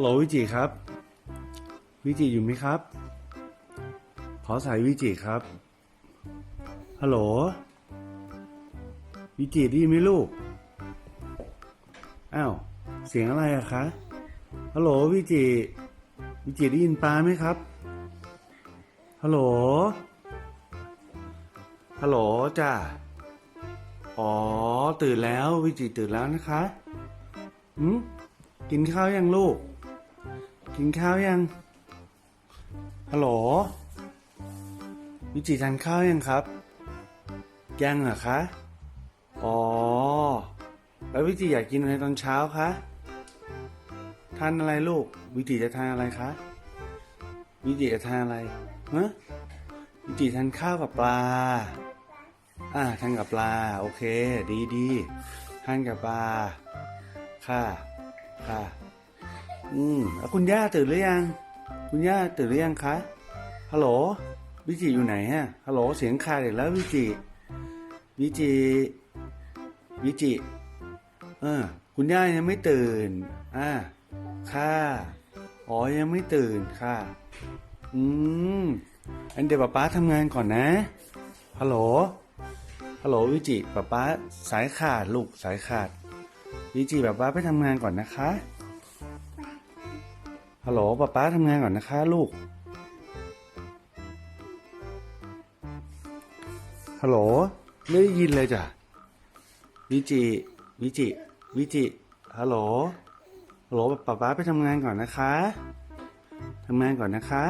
ฮัลโหลวิจิครับ วิจิอยู่ไหมครับ ขอสายวิจิครับ ฮัลโหล วิจิได้ยินไหมลูก อ้าว เสียงอะไรอะคะ ฮัลโหลวิจิ วิจิได้ยินปลาไหมครับ ฮัลโหล ฮัลโหลจ้าอ๋อ ตื่นแล้ววิจิตื่นแล้วนะคะ อืมกินข้าวยังลูก กินข้าวยัง ฮัลโหลวิจิทานข้าวยังครับ ยังเหรอคะ อ๋อ แล้ววิจิอยากกินอะไรตอนเช้าคะ ทานอะไรลูก วิจิจะทานอะไรคะ วิจิจะทานอะไรฮะวิจิทานข้าวกับปลา อ่าทานกับปลา โอเค ดีดีทานกับปลา ค่ะ ค่ะ อืมแล้วคุณย่าตื่นหรือยัง คุณย่าตื่นหรือยังคะฮัลโหลวิจิอยู่ไหนฮะฮัลโหลเสียงขาดอีกแล้ววิจิวิจิวิจิเออคุณย่ายังไม่ตื่นอ่าค่ะอ๋อยังไม่ตื่นค่ะ อืมอันเดี๋ยวป๊าป๊าทำงานก่อนนะฮัลโหลฮัลโหลวิจิป๊าป๊าสายขาดลูกสายขาดวิจิป๊าป๊าไปทำงานก่อนนะคะ ฮัลโหลป๊าป๊าทำงานก่อนนะคะลูก ฮัลโหลไม่ได้ยินเลยจ้ะ วิจิ วิจิ วิจิ ฮัลโหล ฮัลโหลป๊าป๊าไปทำงานก่อนนะคะ ทำงานก่อนนะคะ